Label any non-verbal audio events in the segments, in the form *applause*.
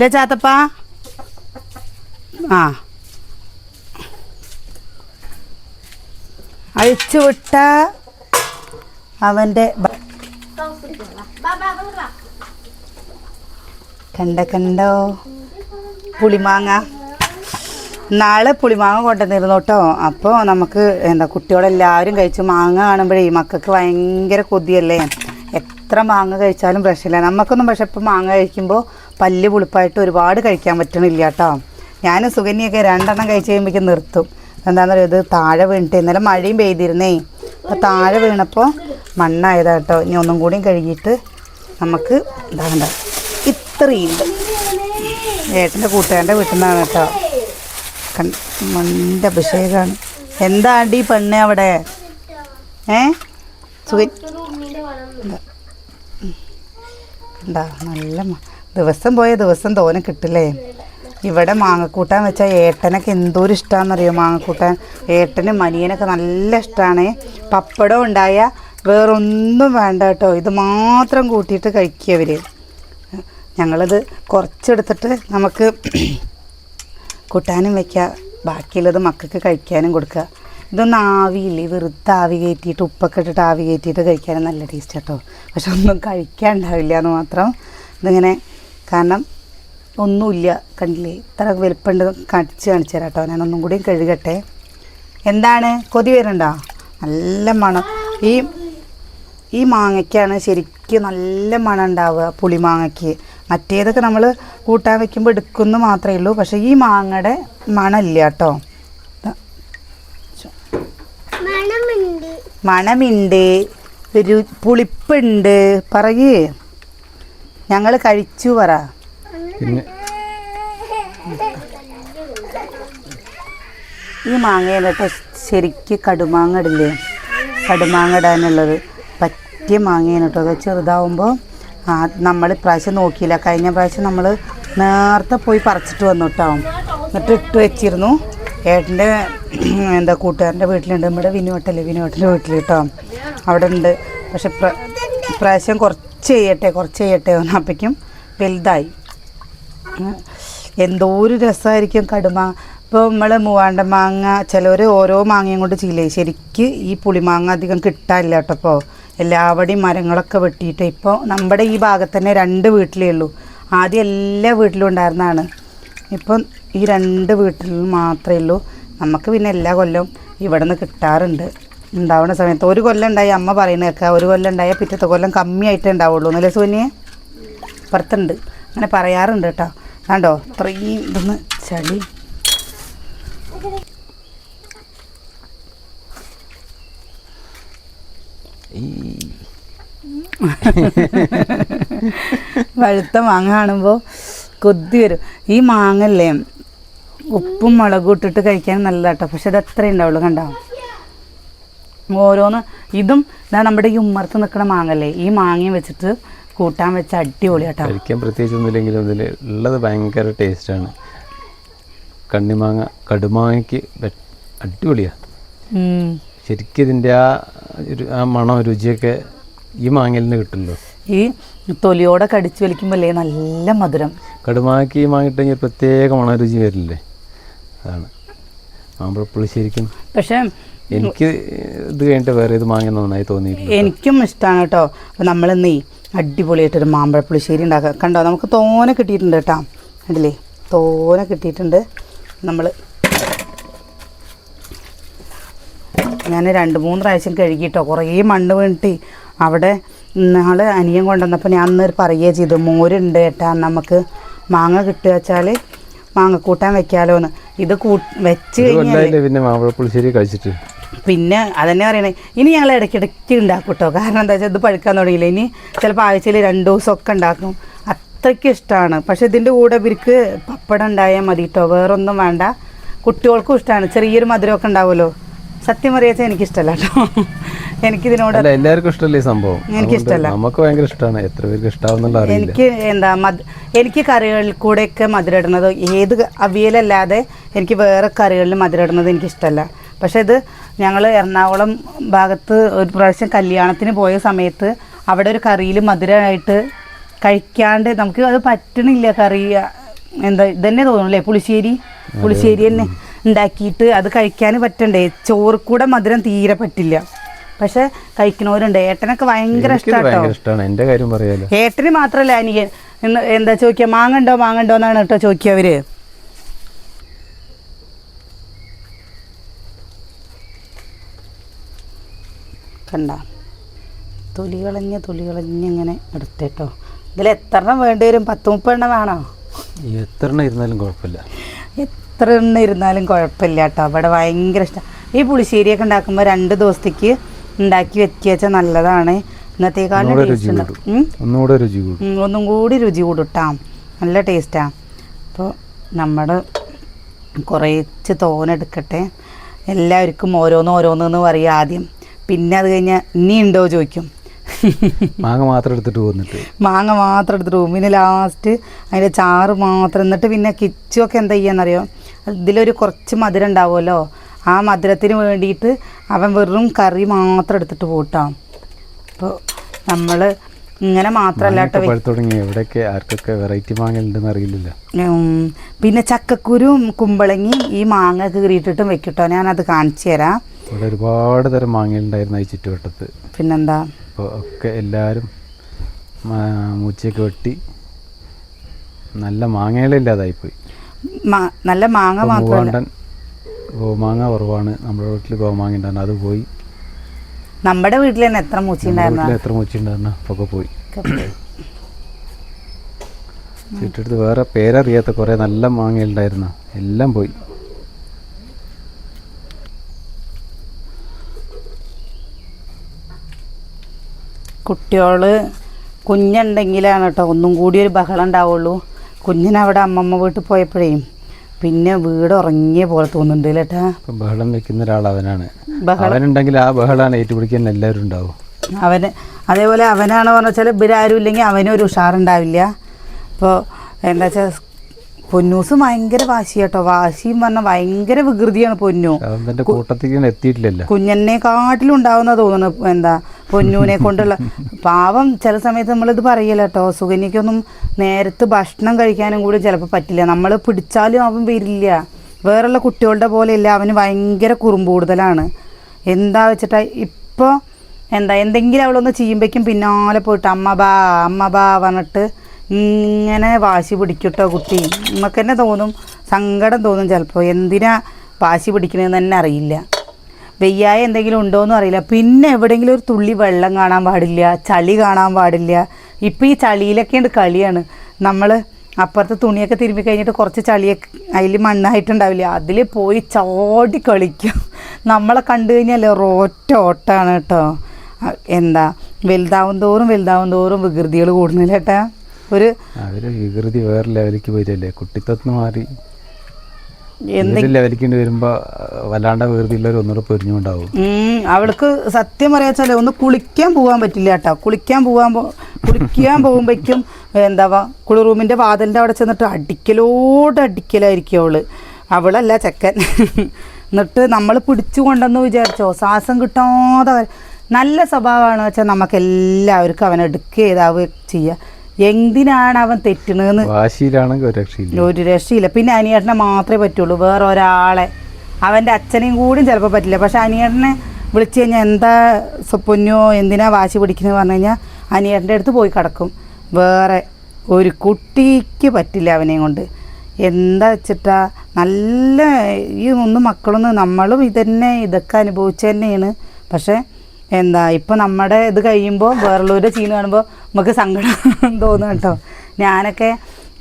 ഇല്ലേ ചാത്തപ്പ ആ അഴിച്ചുവിട്ട അവന്റെ കണ്ട കണ്ടോ? പുളിമാങ്ങ. നാളെ പുളിമാങ്ങ കൊണ്ടുവന്നിരുന്നു കേട്ടോ. അപ്പോൾ നമുക്ക് എന്താ കുട്ടികളെല്ലാവരും കഴിച്ചു മാങ്ങ കാണുമ്പോഴേ മക്കൾക്ക് ഭയങ്കര കൊതിയല്ലേ? എത്ര മാങ്ങ കഴിച്ചാലും പ്രശ്നമില്ല. നമുക്കൊന്നും പക്ഷെ ഇപ്പോൾ മാങ്ങ കഴിക്കുമ്പോൾ പല്ല് പുളിപ്പായിട്ട് ഒരുപാട് കഴിക്കാൻ പറ്റണില്ല കേട്ടോ ഞാൻ സുഗന്യൊക്കെ രണ്ടെണ്ണം കഴിച്ച് കഴിയുമ്പോഴേക്കും നിർത്തും. എന്താണെന്ന് പറയുക ഇത് താഴെ വീണിട്ട് ഇന്നലെ മഴയും പെയ്തിരുന്നേ. അപ്പോൾ താഴെ വീണപ്പോൾ മണ്ണായതാ കേട്ടോ ഇനി ഒന്നും കൂടിയും കഴുകിയിട്ട് നമുക്ക് ഇതാകണ്ട ഇത്രയുണ്ട് ഏട്ടന്റെ കൂട്ടുകാരന്റെ വീട്ടിൽ നിന്നാണ് കേട്ടോ മണ്ണിന്റെ അഭിഷേകമാണ് എന്താണ്ടി പെണ്ണ് അവിടെ? ഏ? സുഖ എന്താ നല്ല ദിവസം പോയ ദിവസം തോനെ കിട്ടില്ലേ? ഇവിടെ മാങ്ങക്കൂട്ടാൻ വെച്ചാൽ ഏട്ടനൊക്കെ എന്തോരം ഇഷ്ടമാണെന്നറിയോ മാങ്ങക്കൂട്ടാൻ? ഏട്ടനും മനിയനൊക്കെ നല്ല ഇഷ്ടമാണ് പപ്പടം ഉണ്ടായ വേറൊന്നും വേണ്ട കേട്ടോ. ഇത് മാത്രം കൂട്ടിയിട്ട് കഴിക്കുക ഞങ്ങളത് കുറച്ചെടുത്തിട്ട് നമുക്ക് *clears throat* കൂട്ടാനും വയ്ക്കുക ബാക്കിയുള്ളത് മക്കൾക്ക് കഴിക്കാനും കൊടുക്കുക ഇതൊന്നും ആവിയില്ലേ? വെറുതെ ആവി കയറ്റിയിട്ട് ഉപ്പൊക്കെ ഇട്ടിട്ട് ആവി കയറ്റിയിട്ട് കഴിക്കാനും നല്ല ടേസ്റ്റ് കേട്ടോ പക്ഷെ ഒന്നും കഴിക്കാൻ ഉണ്ടാവില്ല എന്ന് മാത്രം. ഇതിങ്ങനെ കാരണം ഒന്നുമില്ല. കണ്ടില്ലേ? ഇത്ര വലുപ്പമുണ്ട്. കടിച്ച് കാണിച്ചു തരാം കേട്ടോ. ഞാൻ ഒന്നും കൂടി കഴുകട്ടെ. എന്താണ്? കൊതി വരുന്നുണ്ടോ? നല്ല മണം. ഈ ഈ മാങ്ങയ്ക്കാണ് ശരിക്കും നല്ല മണം ഉണ്ടാവുക പുളിമാങ്ങയ്ക്ക് മറ്റേതൊക്കെ നമ്മൾ കൂട്ടാൻ വെക്കുമ്പോൾ എടുക്കുന്നു മാത്രമേ ഉള്ളൂ. പക്ഷേ ഈ മാങ്ങയുടെ മണമില്ല കേട്ടോ. മണമുണ്ട്. ഒരു പുളിപ്പുണ്ട്. പറയേ. ഞങ്ങൾ കഴിച്ചു പറ. പിന്നെ? ഈ മാങ്ങയാണ് ശരിക്കും കടുമാങ്ങ ഇടില്ലേ കടുമാങ്ങ ഇടാനുള്ളത് പറ്റിയ മാങ്ങയാണ് കേട്ടോ അത് ചെറുതാവുമ്പോൾ നമ്മൾ ഇപ്രാവശ്യം നോക്കിയില്ല. കഴിഞ്ഞ പ്രാവശ്യം നമ്മൾ നേരത്തെ പോയി പറിച്ചിട്ട് വന്നു കേട്ടോ എന്നിട്ട് ഇട്ട് വെച്ചിരുന്നു. ഏട്ടന്റെ എന്താ കൂട്ടുകാരന്റെ വീട്ടിലുണ്ട്. നമ്മുടെ വിനുവട്ടല്ലേ വിനുവട്ടന്റെ വീട്ടിൽ കേട്ടോ അവിടെ ഉണ്ട് പക്ഷെ പ്രാവശ്യം ഇപ്രാവശ്യം കുറച്ച് ചെയ്യട്ടെ കുറച്ച് ചെയ്യട്ടെ ഒന്നപ്പിക്കും വലുതായി. എന്തോ ഒരു രസമായിരിക്കും കടുമാ. ഇപ്പോൾ നമ്മൾ മൂവാണ്ട മാങ്ങ ചിലവർ ഓരോ മാങ്ങയും കൊണ്ട് ചെയ്യില്ലേ? ശരിക്ക് ഈ പുളിമാങ്ങ അധികം കിട്ടാനില്ല കേട്ടോ ഇപ്പോൾ എല്ലാവരുടെയും മരങ്ങളൊക്കെ വെട്ടിയിട്ട് ഇപ്പോൾ നമ്മുടെ ഈ ഭാഗത്ത് തന്നെ രണ്ട് വീട്ടിലേ ഉള്ളൂ. ആദ്യം എല്ലാ വീട്ടിലും ഉണ്ടായിരുന്നതാണ്. ഇപ്പം ഈ രണ്ട് വീട്ടിലും മാത്രമേ ഉള്ളൂ. നമുക്ക് പിന്നെ എല്ലാ കൊല്ലവും ഇവിടെ നിന്ന് കിട്ടാറുണ്ട്. ഉണ്ടാവുന്ന സമയത്ത് ഒരു കൊല്ലം ഉണ്ടായി അമ്മ കേൾക്കുക. ഒരു കൊല്ലം ഉണ്ടായാൽ പിറ്റത്തെ കൊല്ലം കമ്മിയായിട്ടേ ഉണ്ടാവുള്ളൂ. എന്നല്ലേ സോനിയെ? പുറത്തുണ്ട്. അങ്ങനെ പറയാറുണ്ട് കേട്ടോ. കണ്ടോ? ഇത്രയും ഇതൊന്ന് ചളി. വഴുത്ത മാങ്ങ കാണുമ്പോൾ കൊതി വരും. ഈ മാങ്ങല്ലേ? ഉപ്പും മുളകും ഇട്ടിട്ട് കഴിക്കാൻ നല്ലതാട്ടോ. പക്ഷെ അത് അത്രേ ഉണ്ടാവുള്ളൂ. കണ്ടോ? ഓരോന്ന് ഇതും ഇതാ നമ്മുടെ ഈ ഉമ്മർത്ത് നിൽക്കുന്ന മാങ്ങല്ലേ ഈ മാങ്ങയും വെച്ചിട്ട് കൂട്ടാൻ വെച്ച അടിപൊളി കേട്ടോ. കഴിക്കാൻ പ്രത്യേകിച്ച് ഒന്നുമില്ലെങ്കിലും ഇതിൽ ഉള്ളത് ഭയങ്കര ടേസ്റ്റാണ്. കണ്ണിമാങ്ങ കടുമാങ്ങയ്ക്ക് അടിപൊളിയാ. അടിപൊളിയാണ്. ശരിക്കും ഇതിന്റെ ആ ഒരു ആ മണം രുചിയൊക്കെ ഈ മാങ്ങയിൽ നിന്ന് കിട്ടുമല്ലോ ഈ തൊലിയോടെ കടിച്ചു വലിക്കുമ്പോഴേ നല്ല മധുരം. കടുമാങ്ങയ്ക്ക് ഈ മാങ്ങ പ്രത്യേക മണ രുചി വരില്ലേ? അതാണ്. മാമ്പഴപ്പുളി ശരിക്കും പക്ഷെ എനിക്ക് ഇത് കഴിഞ്ഞിട്ട് വേറെ ഇത് മാങ്ങ നന്നായി തോന്നി എനിക്കും ഇഷ്ടമാണ് കേട്ടോ. അപ്പോൾ നമ്മളിന്നേ അടിപൊളിയായിട്ടൊരു മാമ്പഴ പുളിശ്ശേരി ഉണ്ടാക്കുക കണ്ടോ നമുക്ക് തോനെ കിട്ടിയിട്ടുണ്ട് കേട്ടോ. കണ്ടില്ലേ? തോനെ കിട്ടിയിട്ടുണ്ട്. നമ്മൾ ഞാൻ രണ്ട് മൂന്ന് പ്രാവശ്യം കഴുകിയിട്ടോ കുറേ മണ്ണ് വീണിട്ട് അവിടെ നാളെ അനിയൻ കൊണ്ടുവന്നപ്പോൾ ഞാൻ അന്ന് പറയുകയും ചെയ്തു മോരുണ്ട് ഏട്ടാ നമുക്ക് മാങ്ങ കിട്ടുക വെച്ചാൽ മാങ്ങ കൂട്ടാൻ വെക്കാലോ എന്ന് ഇത് കൂ വെച്ച് കഴിഞ്ഞാൽ പിന്നെ പിന്നെ മാമ്പഴപ്പുളിശ്ശേരി കഴിച്ചിട്ട്? പിന്നെ അതന്നെ പറയണേ. ഇനി ഞങ്ങൾ ഇടയ്ക്കിടയ്ക്ക് ഉണ്ടാക്കും കേട്ടോ കാരണം എന്താ വെച്ചാൽ ഇത് പഴുക്കാൻ തുടങ്ങിയില്ല. ഇനി ചിലപ്പോൾ ആഴ്ചയിൽ രണ്ട് ദിവസമൊക്കെ ഉണ്ടാക്കും അത്രയ്ക്ക് ഇഷ്ടമാണ് പക്ഷെ ഇതിന്റെ കൂടെ ഇവർക്ക് പപ്പടം ഉണ്ടായാൽ മതി കേട്ടോ വേറൊന്നും വേണ്ട. കുട്ടികൾക്കും ഇഷ്ടമാണ് ചെറിയൊരു മധുരമൊക്കെ ഉണ്ടാവുമല്ലോ സത്യം പറയാച്ചാൽ എനിക്കിഷ്ടമല്ല കേട്ടോ *laughs* എനിക്കിതിനോട് എല്ലാവർക്കും ഇഷ്ടമല്ലേ സംഭവം? എനിക്കിഷ്ടമല്ല. നമുക്ക് ഭയങ്കര ഇഷ്ടമാണ് എത്ര പേർക്ക് ഇഷ്ടാവുന്നുള്ള എനിക്ക് എന്താ മത് എനിക്ക് കറികളിൽ കൂടെയൊക്കെ മധുരം ഇടുന്നത് ഏത് അവിയലല്ലാതെ എനിക്ക് വേറെ കറികളിൽ മധുരം ഇടുന്നത് എനിക്കിഷ്ടമല്ല പക്ഷേ ഇത് ഞങ്ങൾ എറണാകുളം ഭാഗത്ത് ഒരു പ്രാവശ്യം കല്യാണത്തിന് പോയ സമയത്ത് അവിടെ ഒരു കറിയിൽ മധുരമായിട്ട് കഴിക്കാണ്ട് നമുക്ക് അത് പറ്റണില്ല കറി. എന്താ ഇതന്നെ തോന്നുന്നു പുളിശ്ശേരി? പുളിശ്ശേരി തന്നെ ഉണ്ടാക്കിയിട്ട് അത് കഴിക്കാൻ പറ്റണ്ടേ? ചോറ് കൂടെ മധുരം തീരെ പറ്റില്ല. പക്ഷെ കഴിക്കണവരുണ്ട് ഏട്ടനൊക്കെ ഭയങ്കര ഇഷ്ടമാണ് കാര്യം പറയാലോ. ഏട്ടന് മാത്രല്ല എനിക്ക് എന്താ ചോദിക്കുക മാങ്ങണ്ടോ മാങ്ങണ്ടോ എന്നാണ് കേട്ടോ ചോദിക്കുക അവർ. കണ്ട. തൊലി കളഞ്ഞ് തൊലി കളഞ്ഞ് ഇങ്ങനെ എടുത്തേട്ടോ. ഇതിൽ എത്ര എണ്ണം വേണ്ടി വരും? പത്ത് എണ്ണം വേണോ? എത്ര എണ്ണം ഇരുന്നാലും കുഴപ്പമില്ല. എത്ര എണ്ണം ഇരുന്നാലും കുഴപ്പമില്ല കേട്ടോ. അവിടെ ഭയങ്കര ഇഷ്ടം. ഈ പുളിശ്ശേരിയൊക്കെ ഉണ്ടാക്കുമ്പോൾ രണ്ട് ദിവസത്തേക്ക് ഉണ്ടാക്കി വെച്ചാൽ നല്ലതാണ്. ഇന്നത്തേക്കാളും ഒന്നും കൂടി രുചി കൂടിട്ടാം നല്ല ടേസ്റ്റാണ് അപ്പോൾ നമ്മൾ കുറേച്ച് തോനെടുക്കട്ടെ. എല്ലാവർക്കും ഓരോന്ന് ഓരോന്നെന്ന് പറയും ആദ്യം. പിന്നെ അത് കഴിഞ്ഞാൽ ഇനി ഉണ്ടോ ചോദിക്കും. മാങ്ങ മാത്രം എടുത്തിട്ട് പോന്നിട്ട്. മാങ്ങ മാത്രം എടുത്തിട്ട് പോകും. പിന്നെ ലാസ്റ്റ് അതിന്റെ ചാറ് മാത്രം എന്നിട്ട് പിന്നെ കിച്ചുമൊക്കെ എന്താ ചെയ്യാന്നറിയോ? ഇതിലൊരു കുറച്ച് മധുരം ഉണ്ടാവുമല്ലോ. ആ മധുരത്തിന് വേണ്ടിയിട്ട് അവൻ വെറും കറി മാത്രം എടുത്തിട്ട് പോട്ടാം. അപ്പോൾ നമ്മൾ ഇങ്ങനെ മാത്രമല്ല എവിടെയൊക്കെ ആർക്കൊക്കെ വെറൈറ്റി മാങ്ങ ഉണ്ടെന്ന് അറിയില്ല പിന്നെ ചക്കക്കുരും കുമ്പളങ്ങി ഈ മാങ്ങ കീറിയിട്ടിട്ടും വെക്കട്ടോ. ഞാനത് കാണിച്ചു തരാം. ഇവിടെ ഒരുപാട് തരം മാങ്ങയുണ്ടായിരുന്നു ഈ ചുറ്റുവട്ടത്ത്. പിന്നെന്താ? അപ്പോൾ ഒക്കെ എല്ലാവരും മൂച്ചയൊക്കെ വെട്ടി നല്ല മാങ്ങകളില്ലാതായിപ്പോയി നല്ല മാങ്ങ മാത്രമല്ല. ഗോമാങ്ങ കുറവാണ്. നമ്മുടെ വീട്ടിൽ ഗോമാങ്ങ ഉണ്ടായിരുന്നു. അത് പോയി. നമ്മുടെ വീട്ടിൽ തന്നെ എത്ര മൂച്ചി ഉണ്ടായിരുന്നു എത്ര മൂച്ചി ഉണ്ടായിരുന്നു ഒക്കെ പോയി. ചുറ്റെടുത്ത് വേറെ പേരറിയാത്ത കുറേ നല്ല മാങ്ങയുണ്ടായിരുന്നു എല്ലാം പോയി. കുട്ടികൾ കുഞ്ഞുണ്ടെങ്കിലാണ് കേട്ടോ. ഒന്നും കൂടി ഒരു ബഹളം ഉണ്ടാവുള്ളൂ. കുഞ്ഞിനവിടെ അമ്മമ്മ വീട്ടിൽ പോയപ്പോഴേ പിന്നെ വീട് ഉറങ്ങിയ പോലെ തോന്നുന്നുണ്ട് കേട്ടാ ബഹളം വെക്കുന്ന ബഹളം. അവനുണ്ടെങ്കിൽ ആ ബഹളാണ് ഏറ്റുപിടിക്കാൻ എല്ലാവരും ഉണ്ടാവും. അവന് അതേപോലെ അവനാണ് പറഞ്ഞാൽ ഇവരാരും ഇല്ലെങ്കിൽ അവനും ഒരു ഉഷാറുണ്ടാവില്ല. അപ്പോൾ എന്താ വെച്ചാൽ പൊന്നൂസ് ഭയങ്കര വാശി കേട്ടോ വാശിയും പറഞ്ഞാൽ ഭയങ്കര വികൃതിയാണ് പൊന്നു. എത്തിയിട്ടില്ലല്ലോ. കുഞ്ഞനെ കാട്ടിലും ഉണ്ടാവുന്ന തോന്നുന്നു. എന്താ പൊന്നൂനെ കൊണ്ടുള്ള *laughs* പാവം ചില സമയത്ത് നമ്മളിത് പറയല കേട്ടോ സുകന്യക്കൊന്നും നേരത്ത് ഭക്ഷണം കഴിക്കാനും കൂടി ചിലപ്പോൾ പറ്റില്ല. നമ്മൾ പിടിച്ചാലും അവൻ വരില്ല. വേറുള്ള കുട്ടികളുടെ പോലെയല്ല. അവന് ഭയങ്കര കുറുമ്പ് കൂടുതലാണ് എന്താ വെച്ചിട്ടാ ഇപ്പോൾ എന്താ എന്തെങ്കിലും അവളൊന്ന് ചെയ്യുമ്പോഴേക്കും പിന്നാലെ പോയിട്ട് അമ്മ ബാ അമ്മ ബാ പറഞ്ഞിട്ട് ഇങ്ങനെ വാശി പിടിക്കട്ടോ കുട്ടി. നമുക്ക് തന്നെ തോന്നും സങ്കടം തോന്നും ചിലപ്പോൾ എന്തിനാ വാശി പിടിക്കണതെന്ന് തന്നെ അറിയില്ല. വെയ്യായ എന്തെങ്കിലും ഉണ്ടോയെന്നും അറിയില്ല. പിന്നെ എവിടെയെങ്കിലും ഒരു തുള്ളി വെള്ളം കാണാൻ പാടില്ല ചളി കാണാൻ പാടില്ല. ഇപ്പം ഈ ചളിയിലൊക്കെ ഉണ്ട് കളിയാണ്. നമ്മൾ അപ്പുറത്ത് തുണിയൊക്കെ തിരുമ്പി കഴിഞ്ഞിട്ട് കുറച്ച് ചളിയൊക്കെ അതിൽ മണ്ണായിട്ടുണ്ടാവില്ല? അതിൽ പോയി ചാടി കളിക്കും. നമ്മളെ കണ്ടു കഴിഞ്ഞാൽ ഒറ്റ ഓട്ടാണ് കേട്ടോ. എന്താ? വലുതാവും തോറും വലുതാവും തോറും വികൃതികൾ കൂടുന്നില്ല ഏട്ടാ ഒരു അവർ വികൃതി വേറെ ലെവലിലേക്ക് വരില്ലേ കുട്ടിത്തത്തിന് മാറി. വല്ലാണ്ട വികൃതിയുള്ളവർ ഒന്നുകൂടെ അവൾക്ക് സത്യം പറയാച്ചാലേ ഒന്ന് കുളിക്കാൻ പോകാൻ പറ്റില്ല കേട്ടോ കുളിക്കാൻ പോകാൻ കുളിക്കാൻ പോകുമ്പോഴേക്കും എന്താ കുളി റൂമിന്റെ വാതിലിന്റെ അവിടെ ചെന്നിട്ട് അടിക്കലോട് അടിക്കലായിരിക്കും അവൾ. അവളല്ല ചെക്കൻ. എന്നിട്ട് നമ്മൾ പിടിച്ചു കൊണ്ടെന്ന് വിചാരിച്ചോ ശ്വാസം കിട്ടാതെ നല്ല സ്വഭാവമാണ് വെച്ചാൽ നമുക്ക് എല്ലാവർക്കും അവനെ എടുക്കുക ചെയ്താവുക ചെയ്യുക എന്തിനാണ് അവൻ തെറ്റണെന്ന് വാശിയിലാണെങ്കിൽ ഒരു രക്ഷയില്ല. ഒരു രക്ഷയില്ല. പിന്നെ അനിയേട്ടനെ മാത്രമേ പറ്റുള്ളൂ. വേറെ ഒരാളെ. അവന്റെ അച്ഛനെയും കൂടിയും ചിലപ്പോൾ പറ്റില്ല. പക്ഷെ അനിയേട്ടനെ വിളിച്ചു കഴിഞ്ഞാൽ എന്താ പൊന്നോ എന്തിനാ വാശി പിടിക്കുന്നത് പറഞ്ഞു കഴിഞ്ഞാൽ അനിയേട്ടന്റെ അടുത്ത് പോയി കിടക്കും. വേറെ ഒരു കുട്ടിക്ക് പറ്റില്ല അവനെയും കൊണ്ട്. എന്താ വെച്ചിട്ടാ? നല്ല ഈ ഒന്നും മക്കളൊന്നും നമ്മളും ഇതന്നെ ഇതൊക്കെ അനുഭവിച്ചു തന്നെയാണ്. പക്ഷേ എന്താ ഇപ്പൊ നമ്മുടെ ഇത് കഴിയുമ്പോൾ വേറുള്ളവരുടെ ചീന കാണുമ്പോൾ നമുക്ക് സങ്കടം തോന്നും കേട്ടോ. ഞാനൊക്കെ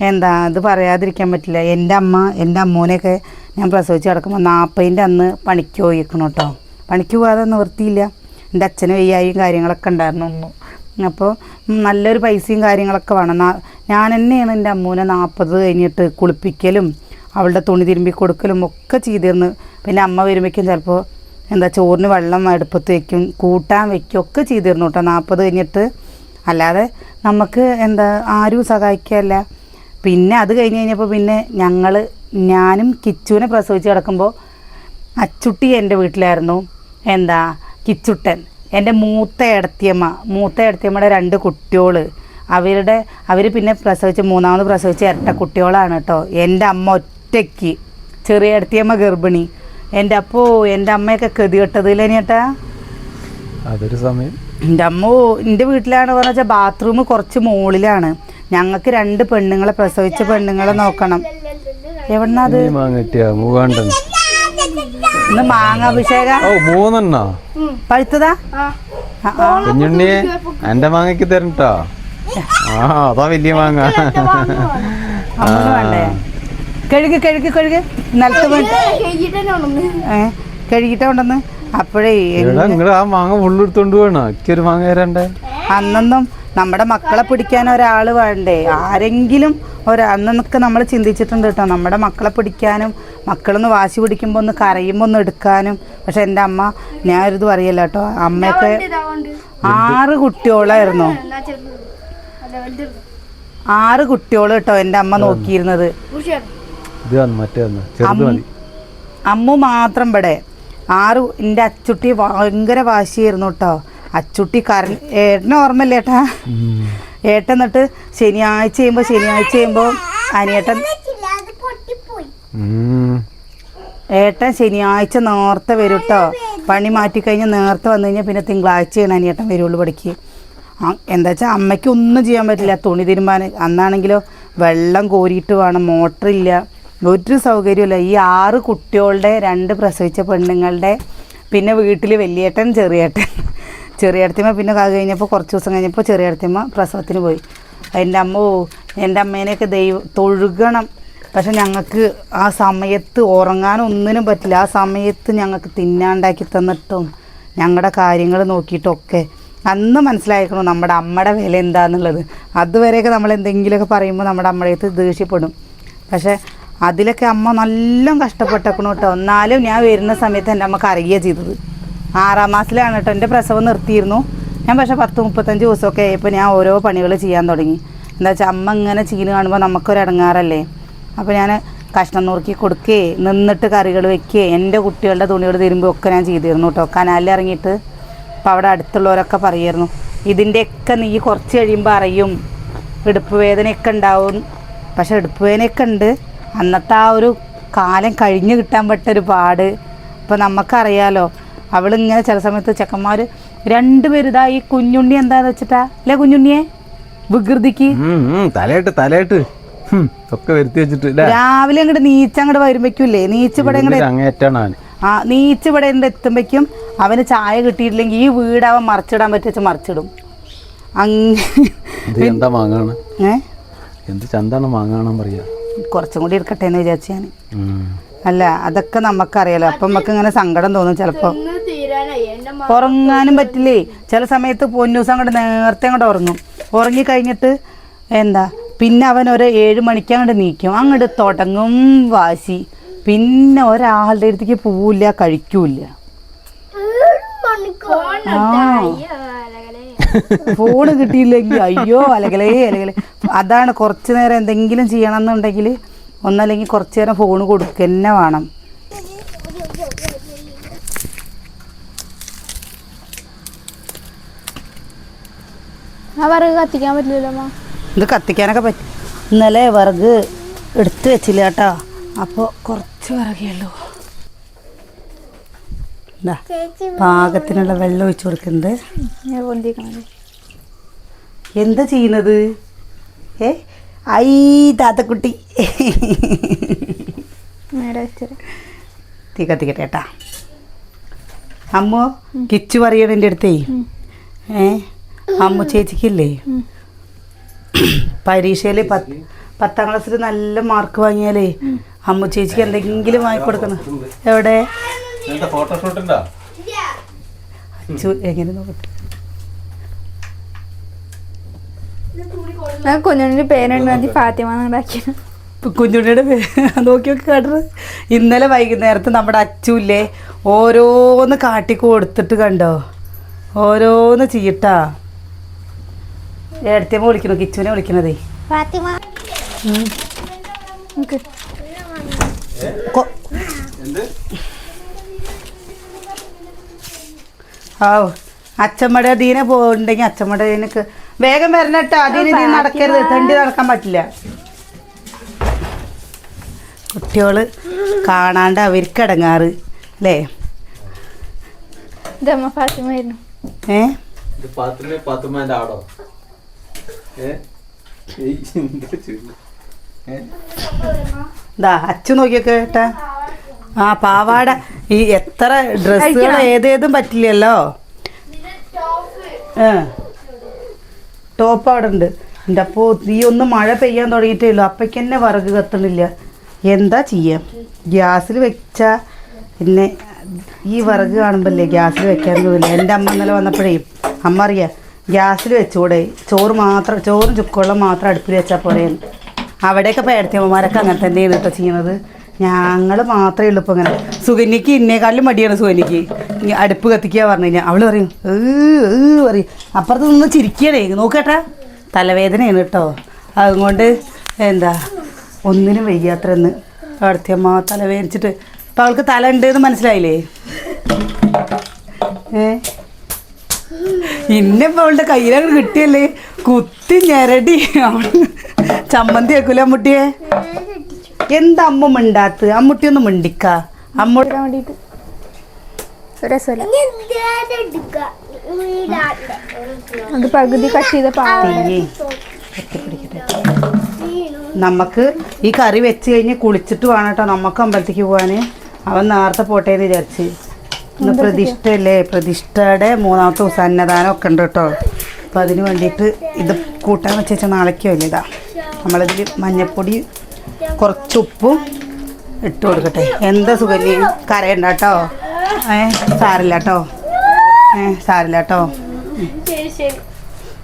എന്താ ഇത് പറയാതിരിക്കാൻ പറ്റില്ല. എന്റെ അമ്മ എന്റെ അമ്മൂനെയൊക്കെ ഞാൻ പ്രസവിച്ച് കിടക്കുമ്പോൾ നാൽപ്പതിന്റെ അന്ന് പണിക്ക് പോയിക്കണം കേട്ടോ. പണിക്ക് പോകാതെ നിവൃത്തിയില്ല. എന്റെ അച്ഛന് വയ്യായും കാര്യങ്ങളൊക്കെ ഉണ്ടായിരുന്നു അപ്പോൾ നല്ലൊരു പൈസയും കാര്യങ്ങളൊക്കെ വേണം. ഞാൻ തന്നെയാണ് എന്റെ അമ്മൂനെ നാൽപ്പത് കഴിഞ്ഞിട്ട് കുളിപ്പിക്കലും അവളുടെ തുണി തിരുമ്പി കൊടുക്കലും ഒക്കെ ചെയ്തിരുന്നു പിന്നെ അമ്മ വരുമ്പോഴേക്കും ചിലപ്പോൾ എന്താ ചോറിന് വെള്ളം അടുപ്പത്ത് വെക്കും കൂട്ടാൻ വെക്കും ഒക്കെ ചെയ്തിരുന്നു കേട്ടോ. നാൽപ്പത് കഴിഞ്ഞിട്ട്. അല്ലാതെ നമുക്ക് എന്താ ആരും സഹായിക്കുകയല്ല. പിന്നെ അത് കഴിഞ്ഞ് കഴിഞ്ഞപ്പോൾ പിന്നെ ഞങ്ങൾ ഞാനും കിച്ചുവിനെ പ്രസവിച്ച് കിടക്കുമ്പോൾ അച്ചുട്ടി എന്റെ വീട്ടിലായിരുന്നു. എന്താ കിച്ചുട്ടൻ. എന്റെ മൂത്ത ഇടത്തിയമ്മ മൂത്ത ഇടത്തിയമ്മയുടെ രണ്ട് കുട്ടികൾ അവരുടെ അവർ പിന്നെ പ്രസവിച്ച് മൂന്നാമത് പ്രസവിച്ച ഇരട്ട കുട്ടികളാണ് കേട്ടോ. എന്റെ അമ്മ ഒറ്റയ്ക്ക്. ചെറിയ ഇടത്തിയമ്മ ഗർഭിണി. എന്റെ അപ്പോ എന്റെ അമ്മയൊക്കെ കെതികെട്ടതിലേനേട്ടാ അതൊരു സമയം. എന്റെ അമ്മ എന്റെ വീട്ടിലാണ് പറഞ്ഞ വെച്ചാൽ ബാത്റൂം കുറച്ച് മുകളിലാണ് ഞങ്ങൾക്ക് രണ്ട് പെണ്ണുങ്ങളെ പ്രസവിച്ച പെണ്ണുങ്ങളെ നോക്കണം. എവിടുന്നാ അത്? ഇന്ന് മാങ്ങ അഭിഷേകം? ഓ മൂന്നെണ്ണോ? പഴുത്തതാ. കുഞ്ഞുണ്ണിയെ എന്റെ മാങ്ങയ്ക്ക് തരണ്ടോ? ആ അതാ വലിയ മാങ്ങ. അമ്മൂന് വേണ്ടേ? കഴുകി കഴുകി കഴുകി. നിലത്ത് വീണ് ഏ കഴുകിട്ട കൊണ്ടെന്ന് അപ്പോഴേ ആ മാങ്ങ തരണ്ടേ? അന്നൊന്നും നമ്മുടെ മക്കളെ പിടിക്കാൻ ഒരാൾ വേണ്ടേ? ആരെങ്കിലും ഒരു അന്നൊക്കെ നമ്മൾ ചിന്തിച്ചിട്ടുണ്ട് കേട്ടോ. നമ്മുടെ മക്കളെ പിടിക്കാനും മക്കളൊന്ന് വാശി പിടിക്കുമ്പോൾ ഒന്ന് കരയുമ്പോൾ ഒന്ന് എടുക്കാനും. പക്ഷെ എന്റെ അമ്മ ഞാൻ ഒരു ഇത് പറയല്ല കേട്ടോ. അമ്മയൊക്കെ ആറ് കുട്ടികളായിരുന്നു ആറ് കുട്ടികൾ കേട്ടോ എന്റെ അമ്മ നോക്കിയിരുന്നത്. ഇത് മറ്റേ അമ്മു മാത്രം ഇവിടെ. ആറ് എന്റെ അച്ചുട്ടി ഭയങ്കര വാശിയായിരുന്നു കേട്ടോ. അച്ചുട്ടി കര ഏട്ടനെ ഓർമ്മയില്ല ഏട്ടാ. ഏട്ടൻ എന്നിട്ട് ശനിയാഴ്ച ചെയ്യുമ്പോൾ ശനിയാഴ്ച ചെയ്യുമ്പോൾ അനിയേട്ടൻ. ഏട്ടൻ ശനിയാഴ്ച നേരത്തെ വരും കേട്ടോ. പണി മാറ്റി കഴിഞ്ഞ് നേരത്തെ വന്നു കഴിഞ്ഞാൽ പിന്നെ തിങ്കളാഴ്ചയാണ് അനിയേട്ടൻ വരുള്ളൂ പഠിക്ക് എന്താ വെച്ചാൽ അമ്മയ്ക്ക് ഒന്നും ചെയ്യാൻ പറ്റില്ല. തുണി തിരുമ്പാൻ അന്നാണെങ്കിലോ വെള്ളം കോരിയിട്ട് വേണം. മോട്ടറില്ല. ഒരു സൗകര്യമില്ല ഈ ആറ് കുട്ടികളുടെ രണ്ട് പ്രസവിച്ച പെണ്ണുങ്ങളുടെ പിന്നെ വീട്ടിൽ വലിയേട്ടൻ ചെറിയേട്ടൻ. ചെറിയടത്തിമ്മ പിന്നെ കഴിഞ്ഞപ്പോൾ കുറച്ച് ദിവസം കഴിഞ്ഞപ്പോൾ ചെറിയടത്തിമ്മ പ്രസവത്തിന് പോയി. എന്റെ അമ്മ എന്റെ അമ്മേനെയൊക്കെ ദൈവം തൊഴുകണം. പക്ഷെ ഞങ്ങൾക്ക് ആ സമയത്ത് ഉറങ്ങാൻ ഒന്നിനും പറ്റില്ല. ആ സമയത്ത് ഞങ്ങൾക്ക് തിന്നാണ്ടാക്കി തന്നിട്ടും ഞങ്ങളുടെ കാര്യങ്ങൾ നോക്കിയിട്ടൊക്കെ അന്ന് മനസ്സിലായിക്കണം നമ്മുടെ അമ്മയുടെ വില എന്താണെന്നുള്ളത് അതുവരെയൊക്കെ നമ്മൾ എന്തെങ്കിലുമൊക്കെ പറയുമ്പോൾ നമ്മുടെ അമ്മയുടെ അടുത്ത് ദേഷ്യപ്പെടും. പക്ഷേ അതിലൊക്കെ അമ്മ നല്ല കഷ്ടപ്പെട്ടേക്കണു കേട്ടോ എന്നാലും ഞാൻ വരുന്ന സമയത്ത് എന്റെ അമ്മയ്ക്ക് അറിയുക ചെയ്തത്. ആറാം മാസത്തിലാണ് കേട്ടോ എന്റെ പ്രസവം നിർത്തിയിരുന്നു. ഞാൻ പക്ഷേ പത്ത് മുപ്പത്തഞ്ച് ദിവസമൊക്കെ ആയപ്പോൾ ഞാൻ ഓരോ പണികൾ ചെയ്യാൻ തുടങ്ങി. എന്താ വെച്ചാൽ അമ്മ ഇങ്ങനെ ചീന് കാണുമ്പോൾ നമുക്കൊരു ഇടങ്ങാറല്ലേ? അപ്പോൾ ഞാൻ കഷ്ണം നുറുക്കി കൊടുക്കുകയെ നിന്നിട്ട് കറികൾ വെക്കേ എന്റെ കുട്ടികളുടെ തുണികൾ തരുമ്പോൾ ഒക്കെ ഞാൻ ചെയ്തിരുന്നു കേട്ടോ കനാലിൽ ഇറങ്ങിയിട്ട് അപ്പോൾ അവിടെ അടുത്തുള്ളവരൊക്കെ പറയായിരുന്നു ഇതിന്റെയൊക്കെ നീ കുറച്ച് കഴിയുമ്പോൾ അറിയും ഇടുപ്പ് വേദനയൊക്കെ ഉണ്ടാവും. പക്ഷെ ഇടുപ്പ് വേദനയൊക്കെ ഉണ്ട്. അന്നത്തെ ആ ഒരു കാലം കഴിഞ്ഞ് കിട്ടാൻ പെട്ടൊരു പാട്. അപ്പോൾ നമുക്കറിയാലോ അവളിങ്ങനെ ചില സമയത്ത് ചെക്കന്മാർ രണ്ടുപേരും ഇതാ ഈ കുഞ്ഞുണ്ണി എന്താന്ന് വെച്ചിട്ടാ? അല്ലേ കുഞ്ഞുണ്ണിയെ? വികൃതിക്ക്? തലയിട്ട് തലയിട്ട്. ഒക്കെ വരുത്തി വെച്ചിട്ട്? രാവിലെ അങ്ങോട്ട് നീച്ചങ്ങോട്ട് വരുമ്പോഴേക്കില്ലേ നീച്ചിവിടെ ആ നീച്ചിവിടെ എത്തുമ്പോഴേക്കും അവന് ചായ കിട്ടിയിട്ടില്ലെങ്കിൽ ഈ വീട് അവൻ മറിച്ചിടാൻ പറ്റിയ മറിച്ചിടും. അങ്ങനെ എന്താ എന്ത് ചന്താണ് മാങ്ങാണെന്ന് പറയാ. കുറച്ചും കൂടി എടുക്കട്ടെ എന്ന് വിചാരിച്ചു ഞാൻ. അല്ല അതൊക്കെ നമുക്കറിയാലോ അപ്പം നമുക്ക് ഇങ്ങനെ സങ്കടം തോന്നും ചിലപ്പോൾ എന്റെ ഉറങ്ങാനും പറ്റില്ലേ? ചില സമയത്ത് പൊന്നൂസം അങ്ങോട്ട് നേരത്തെ അങ്ങോട്ട് ഉറങ്ങും. ഉറങ്ങി കഴിഞ്ഞിട്ട് എന്താ പിന്നെ അവൻ ഒരു ഏഴ് മണിക്ക് അങ്ങോട്ട് നീക്കും. അങ്ങോട്ട് തുടങ്ങും വാശി. പിന്നെ ഒരാളുടെ അടുത്തേക്ക് പോവില്ല കഴിക്കൂല ഫോണ് കിട്ടിയില്ലെങ്കിൽ അയ്യോ അലകലേ അലകലേ. അതാണ് കുറച്ച് നേരം എന്തെങ്കിലും ചെയ്യണം എന്നുണ്ടെങ്കിൽ ഒന്നല്ലെങ്കിൽ കുറച്ച് നേരം ഫോണ് കൊടുക്കുക തന്നെ വേണം വിറക് കത്തിക്കാൻ പറ്റില്ലല്ലോ ഇത് കത്തിക്കാനൊക്കെ പറ്റും. ഇന്നലെ വിറക് എടുത്ത് വെച്ചില്ല കേട്ടോ. അപ്പോൾ കുറച്ച് വിറകേ ഉള്ളൂ. പാകത്തിനുള്ള വെള്ളം ഒഴിച്ചു കൊടുക്കുന്നത് എന്താ ചെയ്യുന്നത് ഏ? ഐ താത്തക്കുട്ടി. തീ കത്തിക്കട്ടെ കേട്ടാ. അമ്മോ കിച്ചു പറയണ എന്റെ അടുത്തേ. ഏ? അമ്മ ചേച്ചിക്കില്ലേ? പരീക്ഷയിൽ പത്ത് പത്താം ക്ലാസ്സിൽ നല്ല മാർക്ക് വാങ്ങിയാലേ അമ്മു ചേച്ചിക്ക് എന്തെങ്കിലും വാങ്ങിക്കൊടുക്കണം. എവിടെ? ഫോട്ടോഷൂട്ട് ഉണ്ടോ അച്ചു എങ്ങനെ നോക്കട്ടെ? ഞാൻ കുഞ്ഞുണ്ണിന്റെ പേരുണ്ടാക്കി ഫാത്തിമ ഉണ്ടാക്കിയത്. ഇപ്പൊ കുഞ്ഞുണ്ണിയുടെ പേര് നോക്കി നോക്കി കാട്ടത് ഇന്നലെ വൈകുന്നേരത്ത് നമ്മുടെ അച്ചുല്ലേ ഓരോന്ന് കാട്ടി കൊടുത്തിട്ട് കണ്ടോ? ഓരോന്ന് ചീട്ടാ. എടുത്തേമ്മ വിളിക്കണു കിച്ചുവിനെ വിളിക്കണതേ നമുക്ക് കൊ- അച്ഛമ്മടെ അച്ചമ്മയുടെ ദീനെ പോകണ്ടെങ്കിൽ അച്ചമ്മയുടെ ദീനക്ക് വേഗം വരണട്ടോ. അതിന് ഇതിന് നടക്കരുത്. തണ്ടി നടക്കാൻ പറ്റില്ല. കുട്ടികൾ കാണാണ്ട് അവർക്ക് അടങ്ങാറ് അല്ലേ ഏ? ദാ അച്ചു നോക്കിയൊക്കെ കേട്ടാ. ആ പാവാട. ഈ എത്ര ഡ്രസ്സുകൾ ഏതേതും പറ്റില്ലല്ലോ. ടോപ്പ് അവിടെ ഉണ്ട്. എന്റെ അപ്പോൾ ഈ ഒന്ന് മഴ പെയ്യാൻ തുടങ്ങിയിട്ടേ ഉള്ളൂ അപ്പയ്ക്ക് തന്നെ വറക് കത്തണില്ല. എന്താ ചെയ്യാം? ഗ്യാസിൽ വെച്ച പിന്നെ ഈ വറക് കാണുമ്പോല്ലേ ഗ്യാസിൽ വെക്കാൻ തോന്നില്ല. എന്റെ അമ്മ ഇന്നലെ വന്നപ്പോഴേ അമ്മ അറിയാം ഗ്യാസിൽ വെച്ചുകൂടെ ചോറ് മാത്രം ചോറും ചുക്കുവെള്ളം മാത്രം അടുപ്പിൽ വെച്ചാൽ പോരെയെന്ന് അവിടെയൊക്കെ പേടത്തിയമ്മമാരൊക്കെ അങ്ങനെ തന്നെയാണ് കേട്ടോ ചെയ്യണത്. ഞങ്ങൾ മാത്രമേ ഉള്ളൂ ഇപ്പോൾ ഇങ്ങനെ. സുകന്യക്ക് ഇന്നേക്കാളും മടിയാണ് സുകന്യക്ക്. അടുപ്പ് കത്തിക്കുക പറഞ്ഞു കഴിഞ്ഞാൽ അവൾ പറയും ഏ പറയും. അപ്പുറത്ത് നിന്ന് ചിരിക്കണേ നോക്കട്ടെ തലവേദനയാണ് കേട്ടോ. അതുകൊണ്ട് എന്താ ഒന്നിനും വയ്യാത്ര എന്ന് അടുത്തമ്മ തലവേദനിച്ചിട്ട്. ഇപ്പം അവൾക്ക് തല ഉണ്ട് എന്ന് മനസ്സിലായില്ലേ? ഏ? ഇന്നിപ്പോൾ അവളുടെ കയ്യിലങ്ങ് കിട്ടിയല്ലേ? കുത്തി ഞെരടി. അവൾ ചമ്മന്തി വെക്കൂല എന്താ അമ്മ മിണ്ടാത്ത്? അമ്മുട്ടിയൊന്നും മിണ്ടിക്ക. അമ്മ ഇടാൻ വേണ്ടിയിട്ട്. രസമല്ല? അത് പകുതി കട്ട് ചെയ്ത പാവ തീയേ കത്തിപ്പിടിക്കട്ടെ നമുക്ക് ഈ കറി വെച്ച് കഴിഞ്ഞ് കുളിച്ചിട്ട് വേണം കേട്ടോ നമുക്ക് അമ്പലത്തേക്ക് പോകാൻ അവൻ നേരത്തെ പോട്ടെ എന്ന് വിചാരിച്ച്. ഇന്ന് പ്രതിഷ്ഠയല്ലേ? പ്രതിഷ്ഠയുടെ മൂന്നാമത്തെ ദിവസം അന്നദാനം ഒക്കെ ഉണ്ട് കേട്ടോ. അപ്പോൾ അതിന് വേണ്ടിയിട്ട് ഇത് കൂട്ടാൻ വെച്ച് വെച്ചാൽ നാളേക്കോ ഇല്ല ഇതാ നമ്മളിതിൽ മഞ്ഞപ്പൊടി കുറച്ച് ഉപ്പും ഇട്ട് കൊടുക്കട്ടെ. എന്താ സുഖന്യ കരയണ്ട കേട്ടോ ഏ സാരില്ല കേട്ടോ ഏ സാരില്ല കേട്ടോ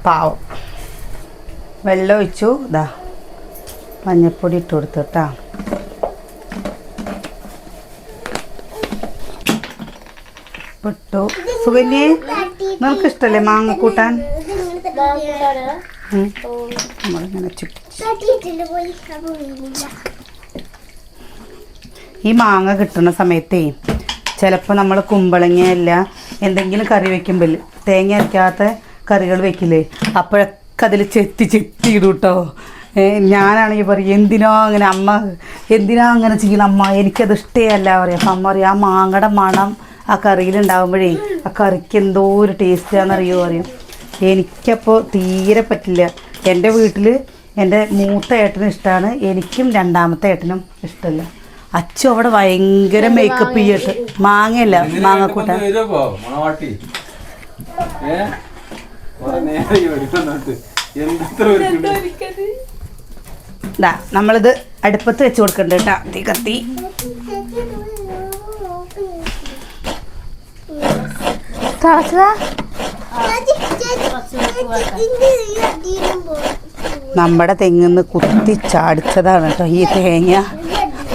പാവം. വെള്ളം ഒഴിച്ചു. ഇതാ മഞ്ഞപ്പൊടി ഇട്ട് കൊടുത്തു കേട്ടാ. ഇട്ടു സുകന്യേ നിനക്കിഷ്ടല്ലേ മാങ്ങ കൂട്ടാൻ. നമ്മളിങ്ങനെ ചുറ്റി ഈ മാങ്ങ കിട്ടുന്ന സമയത്തേ ചിലപ്പോൾ നമ്മൾ കുമ്പളങ്ങയല്ല എന്തെങ്കിലും കറി വെക്കുമ്പോൾ തേങ്ങ അരയ്ക്കാത്ത കറികൾ വെക്കില്ലേ അപ്പോഴൊക്കെ അതിൽ ചെത്തി ചെത്തി ഇടും കേട്ടോ ഞാനാണെങ്കിൽ പറയും എന്തിനാ അങ്ങനെ അമ്മ എന്തിനാ അങ്ങനെ ചെയ്യണം അമ്മ? എനിക്കത് ഇഷ്ടമല്ല പറയും. അപ്പം അമ്മ പറയും ആ മാങ്ങയുടെ മണം ആ കറിയിലുണ്ടാകുമ്പോഴേ ആ കറിക്ക് എന്തോ ഒരു ടേസ്റ്റാണെന്നറിയോ പറയും. എനിക്കപ്പോൾ തീരെ പറ്റില്ല. എന്റെ വീട്ടിൽ എന്റെ മൂത്ത ഏട്ടനും ഇഷ്ടമാണ് എനിക്കും രണ്ടാമത്തെ ഏട്ടനും ഇഷ്ടമല്ല അച്ചു അവിടെ ഭയങ്കര മേക്കപ്പ് ചെയ്യട്ട് മാങ്ങയല്ല മാങ്ങക്കൂട്ട. നമ്മളിത് അടുപ്പത്ത് വെച്ച് കൊടുക്കണ്ട കേട്ടാ. തീ കത്തി. തിളച്ചതാ നമ്മുടെ തെങ്ങിന്ന് കുത്തി ചാടിച്ചതാണ് കേട്ടോ ഈ തേങ്ങ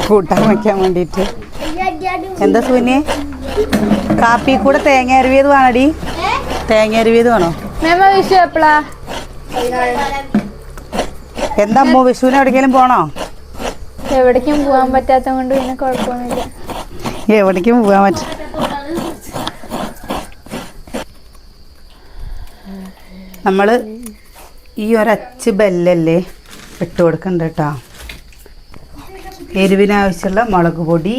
കൂട്ടാൻ വയ്ക്കാൻ വേണ്ടിയിട്ട്. എന്താ സുവിനെ കാപ്പി കൂടെ തേങ്ങ അരുവിയത് വേണടി. തേങ്ങ അരുവിയത് വേണോ? എന്താ അമ്മ വിഷുവിന് എവിടേക്കെങ്കിലും പോണോ? എവിടേക്കും പോകാൻ പറ്റാത്ത കൊണ്ട് പിന്നെ കുഴപ്പമൊന്നുമില്ല. എവിടേക്കും പോകാൻ പറ്റും നമ്മൾ ഈ ഒരച്ച് ബെല്ലല്ലേ ഇട്ട് കൊടുക്കണ്ട കേട്ടോ എരിവിനാവശ്യമുള്ള മുളക് പൊടി.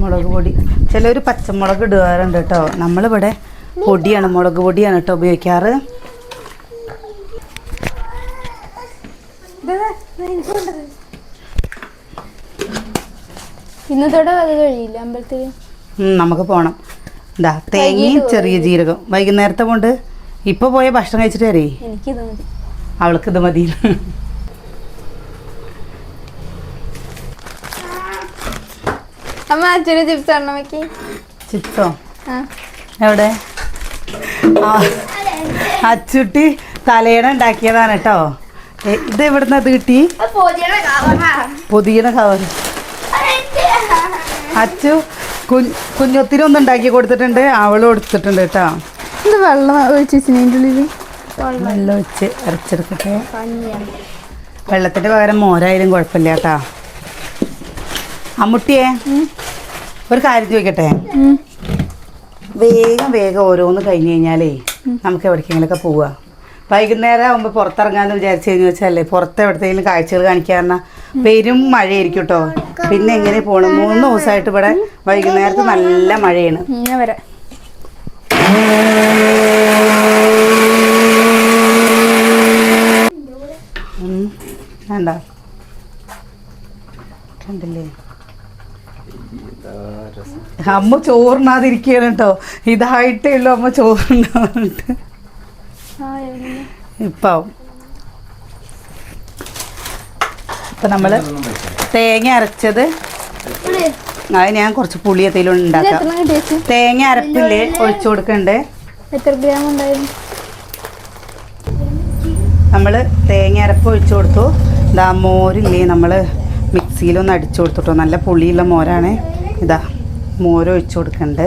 മുളക് പൊടി. ചിലർ പച്ചമുളക് ഇടുകാറുണ്ട് കേട്ടോ നമ്മളിവിടെ പൊടിയാണ് മുളക് പൊടിയാണ് കേട്ടോ ഉപയോഗിക്കാറ്. ഇന്നത്തോടെ അത് കഴിയില്ല അമ്പലത്തിൽ ഉം, നമുക്ക് പോകണം എന്താ തേങ്ങയും ചെറിയ ജീരകം. വൈകുന്നേരത്തെ കൊണ്ട് ഇപ്പോൾ പോയ ഭക്ഷണം കഴിച്ചിട്ട് വരേ? അവൾക്ക് ഇത് മതി. ചിപ്സ് എവിടെ? അച്ചുട്ടി തലേണ ഉണ്ടാക്കിയതാണ് കേട്ടോ. ഇത് എവിടുന്ന ഇത് കിട്ടി? പുതിയ കവർ. അച്ചു കുഞ്ഞൊത്തിരി കുഞ്ഞൊത്തിനൊന്നും ഉണ്ടാക്കി കൊടുത്തിട്ടുണ്ട്. അവളും കൊടുത്തിട്ടുണ്ട് കേട്ടോ. ഇത് വെള്ളം ഒഴിച്ച് വെച്ചിന്റെ ഉള്ളിൽ വെള്ളം ഒഴിച്ച് അരച്ചെടുക്കട്ടെ. വെള്ളത്തിന്റെ പകരം മോരായാലും കുഴപ്പമില്ല കേട്ടാ. അമ്മുട്ടിയെ ഒരു കാര്യം ചോദിക്കട്ടെ? വേഗം വേഗം ഓരോന്ന് കഴിഞ്ഞു കഴിഞ്ഞാലേ നമുക്ക് എവിടേക്കെങ്കിലുമൊക്കെ പോവുക വൈകുന്നേരം ആകുമ്പോൾ പുറത്തിറങ്ങാന്ന് വിചാരിച്ചു കഴിഞ്ഞു വെച്ചാലേ പുറത്ത് എവിടത്തെങ്കിലും കാഴ്ചകൾ കാണിക്കാന്ന പെരും മഴയായിരിക്കും കേട്ടോ. പിന്നെ എങ്ങനെ പോണം? മൂന്ന് ദിവസമായിട്ട് ഇവിടെ വൈകുന്നേരത്ത് നല്ല മഴയാണ്. വരാം. വേണ്ട. കണ്ടില്ലേ? അമ്മ ചോറിനാതിരിക്കുകയാണ് കേട്ടോ. ഇതായിട്ടേ ഉള്ളൂ അമ്മ ചോറുണ്ടാവുന്നുണ്ട് ആ എവിടെ? ഇപ്പം. ഇപ്പം നമ്മൾ തേങ്ങ അരച്ചത് അത് ഞാൻ കുറച്ച് പുളി എന്തെങ്കിലും ഉണ്ടാക്കാം തേങ്ങ അരപ്പില്ലേ ഒഴിച്ചു കൊടുക്കണ്ടേ. എത്ര ഗ്രാം ഉണ്ടായിരുന്നു? നമ്മൾ തേങ്ങ അരപ്പ് ഒഴിച്ചു കൊടുത്തു. ഇതാ മോരില്ലേ നമ്മൾ മിക്സിയിലൊന്ന് അടിച്ചു കൊടുത്തിട്ടോ. നല്ല പുളിയുള്ള മോരാണ്. ഇതാ മോര് ഒഴിച്ചു കൊടുക്കണ്ട്.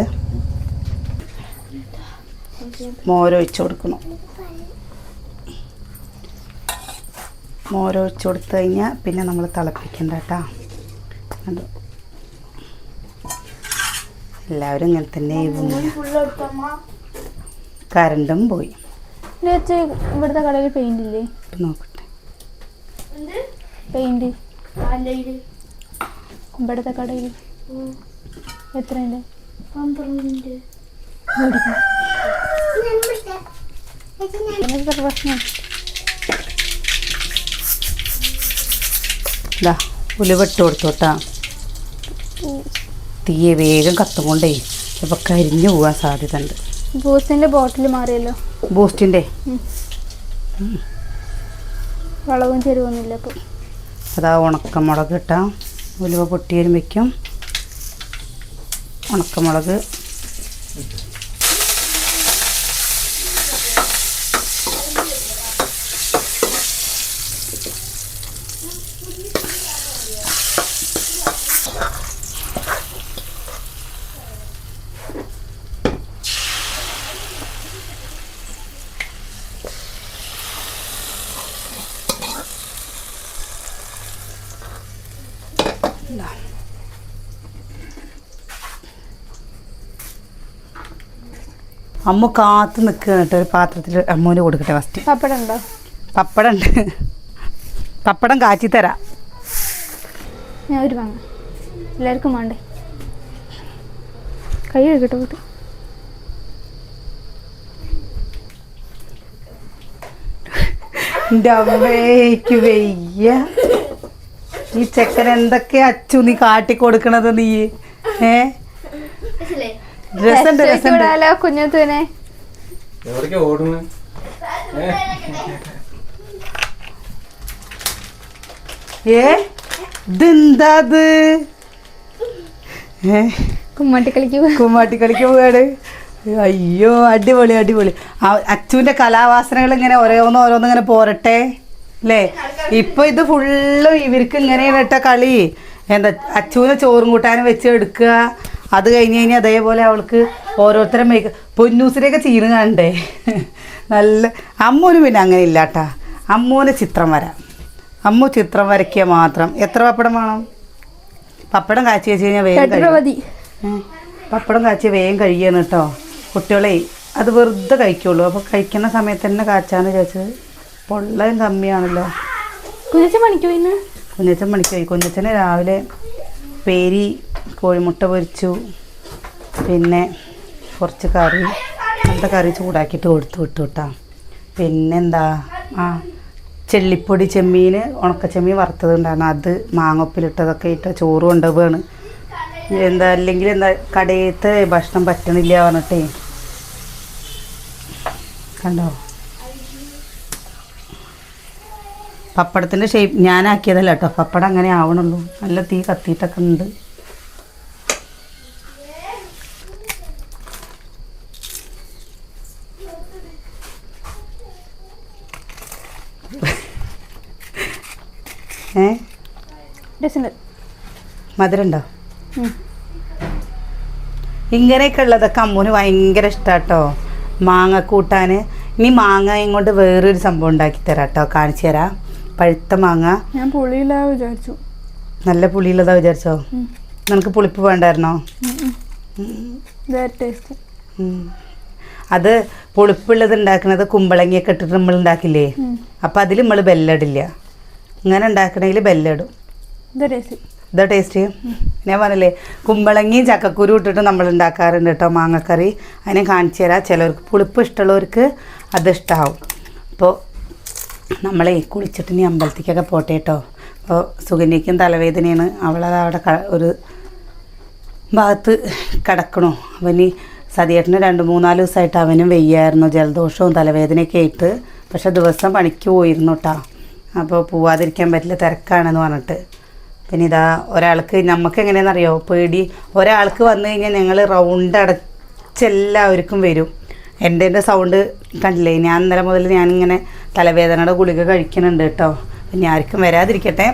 മോര് ഒഴിച്ചു കൊടുക്കണം. മോര് ഒഴിച്ചു കൊടുത്തു കഴിഞ്ഞാൽ പിന്നെ നമ്മൾ തിളപ്പിക്കണ്ട കേട്ടാ. എല്ലാവരും ഇങ്ങനെ തന്നെ കരണ്ടും കറണ്ടും പോയി ഇവിടുത്തെ കടയിൽ പെയിന്റ് ഇല്ലേ? ഇപ്പം നോക്കട്ടെ. പെയിന്റ് ഇവിടുത്തെ കടയിൽ. എത്രയുണ്ട്? പ്രശ്നം ഉലുവെട്ട് കൊടുത്തോട്ടാ. തീയെ വേഗം കത്തും കൊണ്ടേ ഇപ്പം കരിഞ്ഞു പോകാൻ സാധ്യത ഉണ്ട് ബൂസ്റ്റിന്റെ ബോട്ടിൽ മാറിയല്ലോ. ബൂസ്റ്റിന്റെ വളവും ചെരുവൊന്നുമില്ല അപ്പോൾ അതാ ഉണക്കമുളക് ഇട്ടാം. ഉലുവ പൊട്ടി വരുമ്പോഴേക്കും ഉണക്കമുളക് അമ്മ കാത്ത് നിൽക്കുന്നിട്ട് ഒരു പാത്രത്തിൽ അമ്മൂന് കൊടുക്കട്ടെ ഫസ്റ്റ് പപ്പടം ഉണ്ടോ പപ്പടം ഉണ്ട് പപ്പടം കാച്ചി തരാം. ഞാൻ ഒരു വാങ്ങാം. എല്ലാവർക്കും വേണ്ടേ? കൈ കഴുകട്ടെ പോയിട്ട് വെയ്യ. ഈ ചെക്കൻ എന്തൊക്കെ അച്ചു നീ കാട്ടിക്കൊടുക്കണത് നീ? ഏ? കുഞ്ഞത്തുനെ എവിടേക്കാ ഓടുന്നു? ഏ? ഏ? കുമ്മട്ടിക്കളിക്ക് കുമ്മാട്ടി കളിക്ക് പോവാണ്. അയ്യോ അടിപൊളി അടിപൊളി. ആ- അച്ചുവിന്റെ കലാവാസനകൾ ഇങ്ങനെ ഓരോന്ന് ഓരോന്ന് ഇങ്ങനെ പോരട്ടെ അല്ലേ? ഇപ്പൊ ഇത് ഫുള്ളും ഇവർക്ക് ഇങ്ങനെയാണ് ഇട്ട കളി. എന്താ അച്ചുവിനെ ചോറും കൂട്ടാനും വെച്ച് എടുക്കുക. അത് കഴിഞ്ഞ് കഴിഞ്ഞാൽ അതേപോലെ അവൾക്ക് ഓരോരുത്തരെ മേക്ക് പൊന്നൂസിനെയൊക്കെ ചീണ് കണ്ടേ. നല്ല അമ്മൂന് പിന്നെ അങ്ങനെ ഇല്ലാട്ടാ. അമ്മൂന് ചിത്രം വരാം. അമ്മു ചിത്രം വരയ്ക്കുക മാത്രം. എത്ര പപ്പടം വേണം? പപ്പടം കാച്ചി വെച്ച് കഴിഞ്ഞാൽ വേഗം. പപ്പടം കാച്ചി വേഗം കഴിയാണ് കേട്ടോ. കുട്ടികളെ അത് വെറുതെ കഴിക്കുള്ളൂ. അപ്പോൾ കഴിക്കുന്ന സമയത്ത് തന്നെ കാച്ചാന്ന് ചോദിച്ചത് പൊള്ളയും കമ്മിയാണല്ലോ. കുഞ്ഞച്ചൻ പണിക്ക് പോയിന്ന്? കുഞ്ഞച്ചൻ മണിക്കായി കുഞ്ഞച്ചന് രാവിലെ പേരി കോഴിമുട്ട പൊരിച്ചു പിന്നെ കുറച്ച് കറി അങ്ങനത്തെ കറി ചൂടാക്കിയിട്ട് കൊടുത്തു വിട്ടു കേട്ടോ പിന്നെന്താ? ആ ചെള്ളിപ്പൊടി ചെമ്മീൻ ഉണക്ക ചെമ്മീൻ വറുത്തത് ഉണ്ടായിരുന്നു അത് മാങ്ങൊപ്പിലിട്ടതൊക്കെ ഇട്ട ചോറ് കൊണ്ടുപോവാണ്. എന്താ അല്ലെങ്കിൽ എന്താ കടയത്തെ ഭക്ഷണം പറ്റണില്ല പറഞ്ഞിട്ടേ. കണ്ടോ? പപ്പടത്തിന്റെ ഷേപ്പ് ഞാനാക്കിയതല്ല കേട്ടോ പപ്പടം അങ്ങനെ ആവണുള്ളൂ. നല്ല തീ കത്തിയിട്ടൊക്കെ ഉണ്ട്. ഏ? മധുരണ്ടോ? ഇങ്ങനെയൊക്കെ ഉള്ളതൊക്കെ അമ്മൂന് ഭയങ്കര ഇഷ്ടാട്ടോ മാങ്ങ കൂട്ടാൻ ഇനി മാങ്ങയും കൊണ്ട് വേറൊരു സംഭവം ഉണ്ടാക്കി തരാം കേട്ടോ കാണിച്ചു തരാം. പഴുത്ത മാങ്ങ. ഞാൻ പുളിയില്ല വിചാരിച്ചു. നല്ല പുളിയുള്ളതാ വിചാരിച്ചോ. നിനക്ക് പുളിപ്പ് വേണ്ടായിരുന്നോ? അത് പുളിപ്പുള്ളത് ഉണ്ടാക്കുന്നത് കുമ്പളങ്ങിയൊക്കെ ഇട്ടിട്ട് നമ്മൾ ഉണ്ടാക്കില്ലേ? അപ്പം അതിൽ നമ്മൾ ബെല്ലടില്ല. ഇങ്ങനെ ഉണ്ടാക്കണമെങ്കിൽ ബെല്ലടും. ഇതാ ടേസ്റ്റ് ഞാൻ പറഞ്ഞില്ലേ കുമ്പളങ്ങിയും ചക്കക്കുരു ഇട്ടിട്ട് നമ്മൾ ഉണ്ടാക്കാറുണ്ട് കേട്ടോ മാങ്ങക്കറി. അതിനെ കാണിച്ചു തരാം. ചിലവർക്ക് പുളിപ്പ് ഇഷ്ടമുള്ളവർക്ക് അത് ഇഷ്ടമാവും അപ്പോൾ നമ്മളെ കുളിച്ചിട്ട് ഇനി അമ്പലത്തേക്കൊക്കെ പോട്ടെ കേട്ടോ. അപ്പോൾ സുഗന്യക്കും തലവേദനയാണ്. അവളത് അവിടെ ഒരു ഭാഗത്ത് കിടക്കണു. അവന് സതിയേട്ടന് രണ്ട് മൂന്നാൽ ദിവസമായിട്ട് അവനും വെയ്യായിരുന്നു. ജലദോഷവും തലവേദനയൊക്കെ ആയിട്ട്. പക്ഷെ ദിവസം പണിക്ക് പോയിരുന്നു കേട്ടോ അപ്പോൾ പോവാതിരിക്കാൻ പറ്റില്ല തിരക്കാണെന്ന് പറഞ്ഞിട്ട്. പിന്നെ ഇതാ ഒരാൾക്ക് നമുക്ക് എങ്ങനെയാണെന്നറിയോ പേടി. ഒരാൾക്ക് വന്നു കഴിഞ്ഞാൽ ഞങ്ങൾ റൗണ്ട് അടച്ചെല്ലാവർക്കും വരും. എന്റെ എന്റെ സൗണ്ട് കണ്ടില്ലേ? ഞാൻ ഇന്നലെ മുതൽ ഞാനിങ്ങനെ തലവേദനയുടെ ഗുളിക കഴിക്കുന്നുണ്ട് കേട്ടോ. പിന്നെ ആർക്കും വരാതിരിക്കട്ടെ.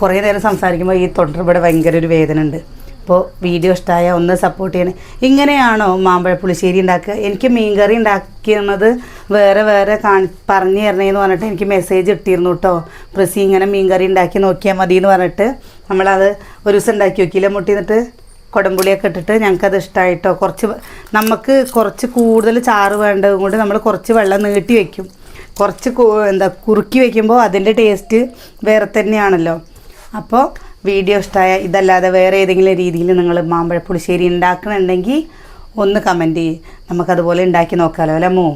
കുറേ നേരം സംസാരിക്കുമ്പോൾ ഈ തൊണ്ടർ ഭയങ്കര ഒരു വേദന ഉണ്ട്. അപ്പോൾ വീഡിയോ ഇഷ്ടമായ ഒന്ന് സപ്പോർട്ട് ചെയ്യണേ. ഇങ്ങനെയാണോ മാമ്പഴ പുളിശ്ശേരി ഉണ്ടാക്കുക? എനിക്ക് മീൻകറി ഉണ്ടാക്കിയിരുന്നത് വേറെ വേറെ കാണി പറഞ്ഞു തരണേന്ന് പറഞ്ഞിട്ട് എനിക്ക് മെസ്സേജ് ഇട്ടിരുന്നു കേട്ടോ. പ്രസി ഇങ്ങനെ മീൻകറി ഉണ്ടാക്കി നോക്കിയാൽ മതി എന്ന് പറഞ്ഞിട്ട്. നമ്മളത് ഒരു ദിവസം ഉണ്ടാക്കി നോക്കിയില്ല മുട്ടിന്നിട്ട്? കുടംപുളിയൊക്കെ ഇട്ടിട്ട് ഞങ്ങൾക്കത് ഇഷ്ടമായിട്ടോ കുറച്ച് നമുക്ക് കുറച്ച് കൂടുതൽ ചാറ് വേണ്ടതും കൊണ്ട് നമ്മൾ കുറച്ച് വെള്ളം നീട്ടി വെക്കും. കുറച്ച് എന്താ കുറുക്കി വെക്കുമ്പോൾ അതിന്റെ ടേസ്റ്റ് വേറെ തന്നെയാണല്ലോ. അപ്പോൾ വീഡിയോ ഇഷ്ടമായ ഇതല്ലാതെ വേറെ ഏതെങ്കിലും രീതിയിൽ നിങ്ങൾ മാമ്പഴ പുളിശ്ശേരി ഒന്ന് കമന്റ് ചെയ്യും. നമുക്കതുപോലെ ഉണ്ടാക്കി നോക്കാമല്ലോ അല്ലേ മോ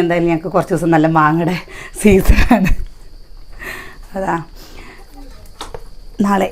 എന്തായാലും ഞങ്ങൾക്ക് കുറച്ച് ദിവസം നല്ല മാങ്ങയുടെ *laughs* സീസണാണ് അതാ. നാളെ